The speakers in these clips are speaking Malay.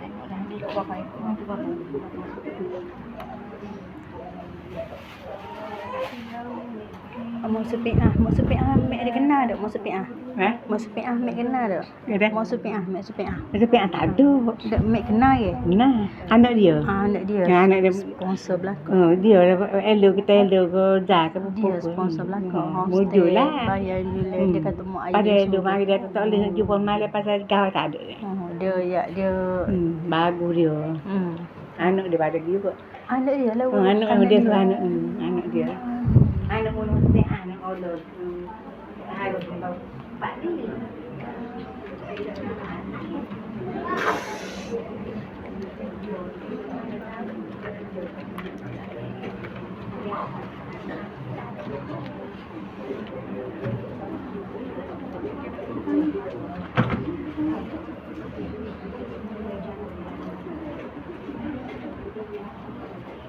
Tengok dah baru. Mau sepi ah, mau sepi ah, mek dia kenal tak? Mau sepi ah. Eh? Mau sepi ah, mek kenal tak? Ya dah. Mau sepi ah, mek sepi ah. Tapi yang tak ada. Dak mek kenal ke? Nah, anak dia. Ah, anak dia. Ya, anak dia. sponsor belakang. Oh, dia lah elo kita elo ke dah ke Dia sponsor belakang. Mujur lah. Bayar nilai Hmm. dia kata mak ayah. Pada dia dia suruh. mari dia tak boleh nak jumpa malam pasal kau tak ada. Oh, dia ya dia Hmm, bagus dia. hmm. Anak dia pada dia kot. Anak dia lah. Oh, anak Anak dia tu anak hmm, anak dia. Anak pun anak Allah. Harus bawa pak ni.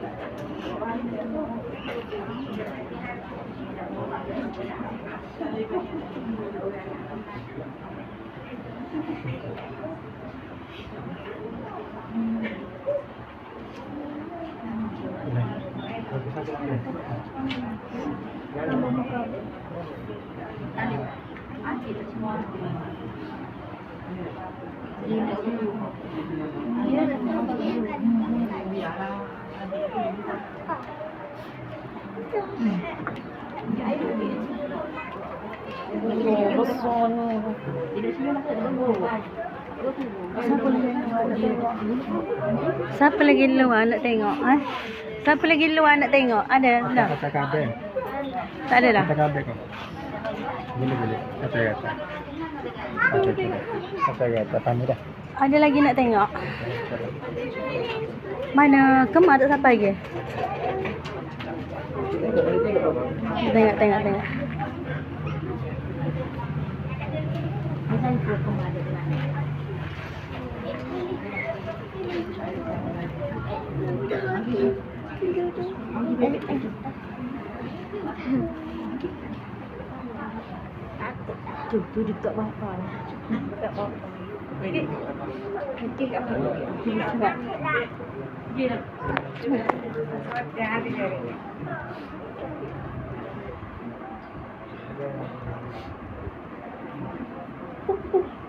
Oh, besar Siapa lagi luar nak tengok? Eh? Siapa lagi luar nak tengok? Ada dah? Kata kabel. Tak ada dah? Kata kabel kau. Boleh boleh. Kata kata. Kata kata. Kata dah. Ada lagi nak tengok? Mana kemar tak sampai lagi? Tengok, tengok, tengok. Tu, tu dekat bawah. Dekat bawah. Okey. Okey, apa? Thank you.